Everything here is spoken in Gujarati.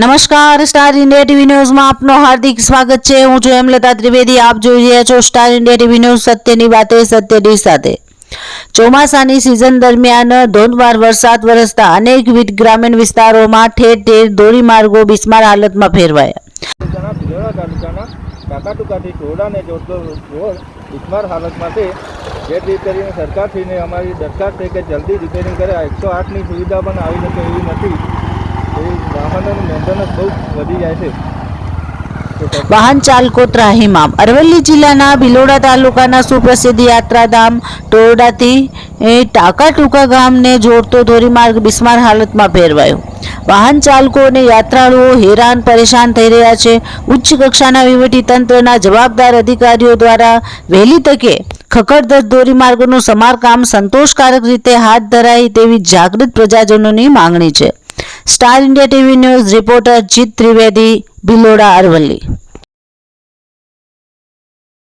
નમસ્કાર, સ્ટાર ઇન્ડિયા ટીવી ન્યૂઝમાં આપનો હાર્દિક સ્વાગત છે. હું છું હેમલતા ત્રિવેદી. આપ જોઈ રહ્યા છો સ્ટાર ઇન્ડિયા ટીવી ન્યૂઝ સત્યની વાતે, સત્યની સાથે. ચોમાસાની સિઝન દરમિયાન ધોધમાર વરસાદ વરસતા અનેકવિધ ગ્રામીણ વિસ્તારોમાં ઠેર ઠેર ધોરીમાર્ગો બિસ્માર હાલતમાં ફેરવાયા. કાકાટુકાથી ટોળાને જોડતો રોડ બિસ્માર હાલતમાં છે જેથી કરીને સરકારશ્રીને અમારી દરખાસ્ત છે કે જલ્દી રિપેરિંગ કરે. એકસો આઠની સુવિધા પણ આવી શકે એવી નથી. વાહન ચાલકો ત્રાહિમામ. અરવલ્લી જિલ્લાના ભિલોડા તાલુકાના સુપ્રસિદ્ધ યાત્રાધામ ટોરડાથી ટાંકા ટૂંકા ગામને જોડતો ધોરીમાર્ગ બિસ્માર હાલતમાં ફેરવાયો વાહન ચાલકો અને યાત્રાળુઓ હેરાન પરેશાન થઈ રહ્યા છે. ઉચ્ચ કક્ષાના તંત્રના જવાબદાર અધિકારીઓ દ્વારા વહેલી તકે ખખડધજ ધોરીમાર્ગનું સમારકામ સંતોષકારક રીતે હાથ ધરાય તેવી જાગૃત પ્રજાજનોની માંગણી છે. Star India TV news reporter Jeet Trivedi Bhiloda Aravalli